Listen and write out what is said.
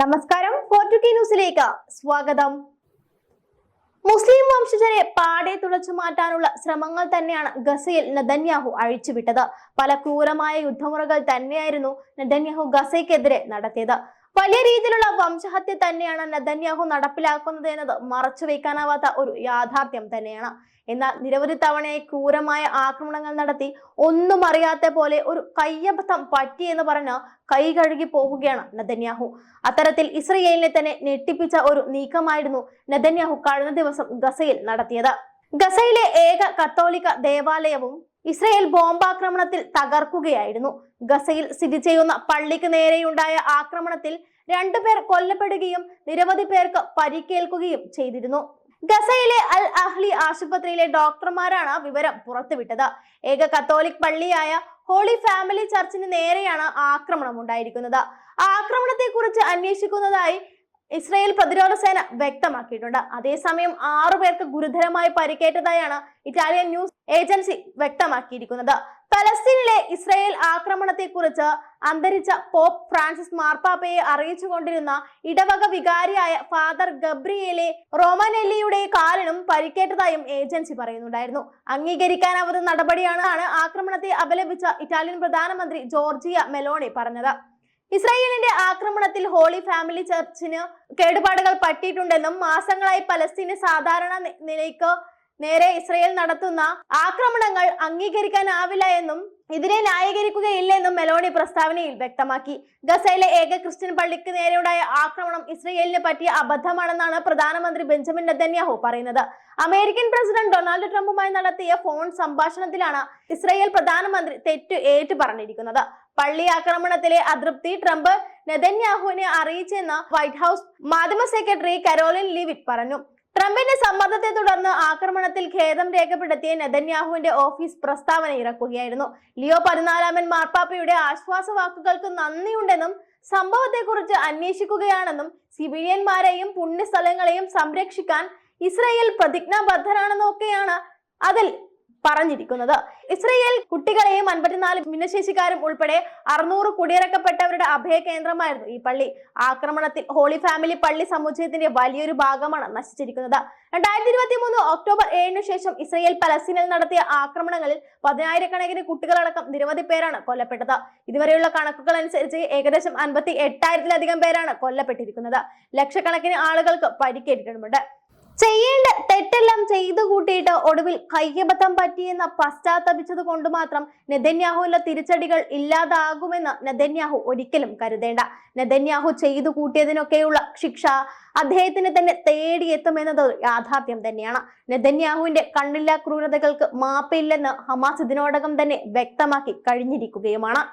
നമസ്കാരം. ന്യൂസിലേക്ക് സ്വാഗതം. മുസ്ലിം വംശജരെ പാടെ തുളച്ചു മാറ്റാനുള്ള ശ്രമങ്ങൾ തന്നെയാണ് ഗസയിൽ നദന്യാഹു അഴിച്ചുവിട്ടത്. പല ക്രൂരമായ യുദ്ധമുറകൾ തന്നെയായിരുന്നു നദന്യാഹു ഗസയ്ക്കെതിരെ നടത്തിയത്. വലിയ രീതിയിലുള്ള വംശഹത്യ തന്നെയാണ് നദന്യാഹു നടപ്പിലാക്കുന്നത് എന്നത് മറച്ചു വെക്കാനാവാത്ത ഒരു യാഥാർത്ഥ്യം തന്നെയാണ്. എന്നാൽ നിരവധി തവണയായി ക്രൂരമായ ആക്രമണങ്ങൾ നടത്തി ഒന്നും അറിയാത്ത പോലെ ഒരു കയ്യബദ്ധം പറ്റി എന്ന് പറഞ്ഞ് കൈ കഴുകി പോവുകയാണ് നദന്യാഹു അത്തരത്തിൽ ഇസ്രയേലിനെ തന്നെ ഞെട്ടിപ്പിച്ച ഒരു നീക്കമായിരുന്നു നദന്യാഹു കഴിഞ്ഞ ദിവസം ഗസയിൽ നടത്തിയത്. ഗസയിലെ ഏക കത്തോലിക്ക ദേവാലയവും ഇസ്രയേൽ ബോംബാക്രമണത്തിൽ തകർക്കുകയായിരുന്നു. ഗസയിൽ സ്ഥിതി ചെയ്യുന്ന പള്ളിക്ക് നേരെയുണ്ടായ ആക്രമണത്തിൽ രണ്ടുപേർ കൊല്ലപ്പെടുകയും നിരവധി പേർക്ക് പരിക്കേൽക്കുകയും ചെയ്തിരുന്നു. ഗസയിലെ അൽ അഹ്ലി ആശുപത്രിയിലെ ഡോക്ടർമാരാണ് വിവരം പുറത്തുവിട്ടത്. ഏക കത്തോലിക് പള്ളിയായ ഹോളി ഫാമിലി ചർച്ചിന് നേരെയാണ് ആക്രമണം ഉണ്ടായിരിക്കുന്നത്. ആക്രമണത്തെ കുറിച്ച് അന്വേഷിക്കുന്നതായി ഇസ്രായേൽ പ്രതിരോധ സേന വ്യക്തമാക്കിയിട്ടുണ്ട്. അതേസമയം ആറു പേർക്ക് ഗുരുതരമായി പരിക്കേറ്റതായാണ് ഇറ്റാലിയൻ ന്യൂസ് ഏജൻസി വ്യക്തമാക്കിയിരിക്കുന്നത്. പലസ്തീനിലെ ഇസ്രായേൽ ആക്രമണത്തെക്കുറിച്ച് അന്തരിച്ച പോപ്പ് ഫ്രാൻസിസ് മാർപ്പാപ്പയെ അറിയിച്ചുകൊണ്ടിരുന്ന ഇടവക വികാരിയായ ഫാദർ ഗബ്രിയേലെ റോമനെല്ലിയുടെ കാലിനും പരിക്കേറ്റതായും ഏജൻസി പറയുന്നുണ്ടായിരുന്നു. അംഗീകരിക്കാനാവാത്ത നടപടിയാണ് ആക്രമണത്തെ അപലപിച്ച ഇറ്റാലിയൻ പ്രധാനമന്ത്രി ജോർജിയ മെലോണി പറഞ്ഞത്. ഇസ്രായേലിന്റെ ആക്രമണത്തിൽ ഹോളി ഫാമിലി ചർച്ചിന് കേടുപാടുകൾ പറ്റിയിട്ടുണ്ടെന്നും മാസങ്ങളായി പലസ്തീന് സാധാരണ നിലയ്ക്ക് നേരെ ഇസ്രയേൽ നടത്തുന്ന ആക്രമണങ്ങൾ അംഗീകരിക്കാനാവില്ല എന്നും ഇതിനെ ന്യായീകരിക്കുകയില്ലെന്നും മെലോണി പ്രസ്താവനയിൽ വ്യക്തമാക്കി. ഗസയിലെ ഏക ക്രിസ്ത്യൻ പള്ളിക്ക് നേരെയുണ്ടായ ആക്രമണം ഇസ്രയേലിന് പറ്റിയ അബദ്ധമാണെന്നാണ് പ്രധാനമന്ത്രി ബെഞ്ചമിൻ നെതന്യാഹു പറയുന്നത്. അമേരിക്കൻ പ്രസിഡന്റ് ഡൊണാൾഡ് ട്രംപുമായി നടത്തിയ ഫോൺ സംഭാഷണത്തിലാണ് ഇസ്രയേൽ പ്രധാനമന്ത്രി തെറ്റ് ഏറ്റു പറഞ്ഞിരിക്കുന്നത് പള്ളി ആക്രമണത്തിലെ അതൃപ്തി ട്രംപ് നെതന്യാഹുവിനെ അറിയിച്ചെന്ന് വൈറ്റ് ഹൗസ് മാധ്യമ സെക്രട്ടറി കരോലിൻ ലിവിറ്റ് പറഞ്ഞു. ട്രംപിന്റെ സമ്മർദ്ദത്തെ തുടർന്ന് ആക്രമണത്തിൽ ഖേദം രേഖപ്പെടുത്തിയ നെതന്യാഹുവിന്റെ ഓഫീസ് പ്രസ്താവന ഇറക്കുകയായിരുന്നു. ലിയോ പതിനാലാമൻ മാർപ്പാപ്പയുടെ ആശ്വാസ വാക്കുകൾക്ക് നന്ദിയുണ്ടെന്നും സംഭവത്തെക്കുറിച്ച് അന്വേഷിക്കുകയാണെന്നും സിവിലിയന്മാരെയും പുണ്യസ്ഥലങ്ങളെയും സംരക്ഷിക്കാൻ ഇസ്രയേൽ പ്രതിജ്ഞാബദ്ധരാണെന്നൊക്കെയാണ് അതിൽ പറഞ്ഞിരിക്കുന്നത്. ഇസ്രയേൽ കുട്ടികളെയും അൻപത്തിനാല് ഭിന്നശേഷിക്കാരും ഉൾപ്പെടെ അറുന്നൂറ് കുടിയിറക്കപ്പെട്ടവരുടെ അഭയ കേന്ദ്രമായിരുന്നു ഈ പള്ളി. ആക്രമണത്തിൽ ഹോളി ഫാമിലി പള്ളി സമുച്ചയത്തിന്റെ വലിയൊരു ഭാഗമാണ് നശിച്ചിരിക്കുന്നത്. രണ്ടായിരത്തി ഇരുപത്തി മൂന്ന് ഒക്ടോബർ ഏഴിന് ശേഷം ഇസ്രയേൽ പലസ്തീനിൽ നടത്തിയ ആക്രമണങ്ങളിൽ പതിനായിരക്കണക്കിന് കുട്ടികളടക്കം നിരവധി പേരാണ് കൊല്ലപ്പെട്ടത്. ഇതുവരെയുള്ള കണക്കുകൾ അനുസരിച്ച് ഏകദേശം അൻപത്തി എട്ടായിരത്തിലധികം പേരാണ് കൊല്ലപ്പെട്ടിരിക്കുന്നത്. ലക്ഷക്കണക്കിന് ആളുകൾക്ക് പരിക്കേറ്റിട്ടുമുണ്ട്. ചെയ്യേണ്ട തെറ്റെല്ലാം ചെയ്തു കൂട്ടിയിട്ട് ഒടുവിൽ കയ്യബദ്ധം പറ്റിയെന്ന് പശ്ചാത്തപിച്ചത് കൊണ്ട് മാത്രം നെതന്യാഹുവിന്റെ തിരിച്ചടികൾ ഇല്ലാതാകുമെന്ന് നെതന്യാഹു ഒരിക്കലും കരുതേണ്ട. നെതന്യാഹു ചെയ്തു കൂട്ടിയതിനൊക്കെയുള്ള ശിക്ഷ അദ്ദേഹത്തിന് തന്നെ തേടിയെത്തുമെന്നത് യാഥാർത്ഥ്യം തന്നെയാണ്. നെതന്യാഹുവിന്റെ കണ്ണില്ലാ ക്രൂരതകൾക്ക് മാപ്പില്ലെന്ന് ഹമാസ് ഇതിനോടകം തന്നെ വ്യക്തമാക്കി കഴിഞ്ഞിരിക്കുകയുമാണ്.